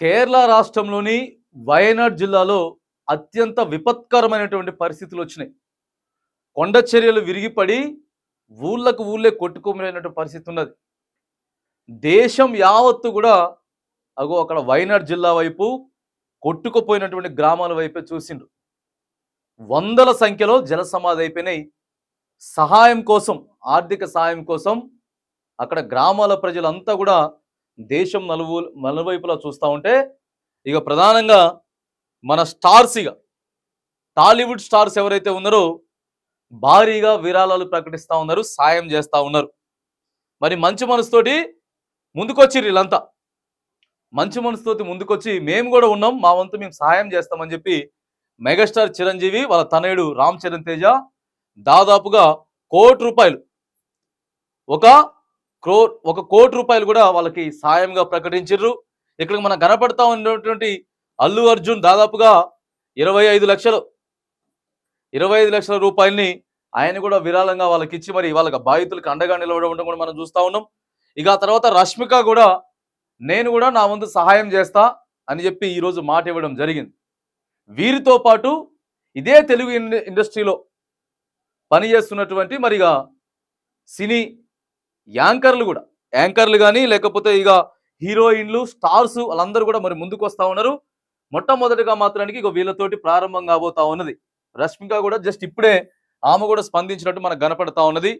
కేరళ రాష్ట్రంలోని వయనాడ్ జిల్లాలో అత్యంత విపత్కరమైనటువంటి పరిస్థితులు వచ్చినాయి. కొండ చర్యలు విరిగిపడి ఊళ్ళకు ఊళ్ళే కొట్టుకోలేనటువంటి పరిస్థితి ఉన్నది. దేశం యావత్తు కూడా అగో అక్కడ వయనాడ్ జిల్లా వైపు కొట్టుకుపోయినటువంటి గ్రామాల వైపే చూసిండ్రు. వందల సంఖ్యలో జల సమాధి అయిపోయినాయి. సహాయం కోసం ఆర్థిక సహాయం కోసం అక్కడ గ్రామాల ప్రజలంతా కూడా దేశం నలువు నలువైపులా చూస్తూ ఉంటే ఇక ప్రధానంగా మన స్టార్స్ ఇక టాలీవుడ్ స్టార్స్ ఎవరైతే ఉన్నారో భారీగా విరాళాలు ప్రకటిస్తూ ఉన్నారు సాయం చేస్తూ ఉన్నారు. మరి మంచి మనసుతోటి ముందుకొచ్చి వీళ్ళంతా. మంచి మనసుతోటి ముందుకొచ్చి మేము కూడా ఉన్నాం మా వంతు మేము సహాయం చేస్తామని చెప్పి మెగాస్టార్ చిరంజీవి వాళ్ళ తనయుడు రామ్ చరణ్ తేజ దాదాపుగా కోటి రూపాయలు ఒక క్రో ఒక కోటి రూపాయలు కూడా వాళ్ళకి సాయంగా ప్రకటించారు ఇక్కడ మనం కనపడతా ఉన్నటువంటి అల్లు అర్జున్ దాదాపుగా ఇరవై ఐదు లక్షలు. ఇరవై ఐదు లక్షల రూపాయలని ఆయన కూడా విరాళంగా వాళ్ళకి ఇచ్చి మరి వాళ్ళకి బాధితులకు అండగా నిలవడం కూడా మనం చూస్తూ ఉన్నాం. ఇక ఆ తర్వాత రష్మిక కూడా నేను కూడా నా ముందు సహాయం చేస్తా అని చెప్పి ఈరోజు మాట ఇవ్వడం జరిగింది. వీరితో పాటు ఇదే తెలుగు ఇండస్ట్రీలో పనిచేస్తున్నటువంటి మరిగా సినీ యాంకర్లు కూడా. యాంకర్లు కానీ లేకపోతే ఇక హీరోయిన్లు స్టార్స్ వాళ్ళందరూ కూడా మరి ముందుకు వస్తా ఉన్నారు. మొట్టమొదటిగా మాత్రానికి ఇక వీళ్ళతోటి ప్రారంభం కాబోతా ఉన్నది. రష్మిక కూడా జస్ట్ ఇప్పుడే ఆమె కూడా స్పందించినట్టు మనకు కనపడతా ఉన్నది.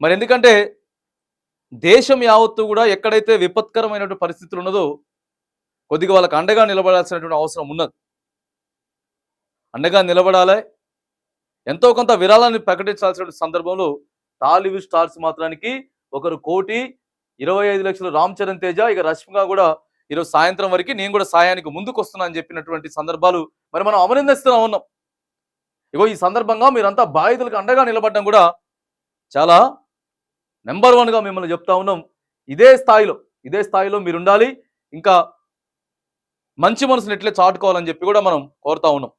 మరి ఎందుకంటే దేశం యావత్తు కూడా ఎక్కడైతే విపత్కరమైనటువంటి పరిస్థితులు ఉన్నదో కొద్దిగా వాళ్ళకి అండగా నిలబడాల్సినటువంటి అవసరం ఉన్నది. అండగా నిలబడాలి. ఎంతో కొంత విరాళాన్ని ప్రకటించాల్సిన సందర్భంలో టాలీవుడ్ స్టార్స్ మాత్రానికి ఒకరు కోటి ఇరవై ఐదు లక్షలు రామ్ చరణ్ తేజ ఇక రష్మిక కూడా ఈరోజు సాయంత్రం వరకు నేను కూడా సాయానికి ముందుకు వస్తున్నా అని చెప్పినటువంటి సందర్భాలు మరి మనం అభినందిస్తూనే ఉన్నాం ఇగో ఈ సందర్భంగా మీరంతా బాధితులకు అండగా నిలబడడం కూడా చాలా నెంబర్ వన్గా మిమ్మల్ని చెప్తా ఉన్నాం. ఇదే స్థాయిలో ఇదే స్థాయిలో మీరు ఉండాలి ఇంకా మంచి మనసుని ఎట్లే చాటుకోవాలని చెప్పి కూడా మనం కోరుతా ఉన్నాం.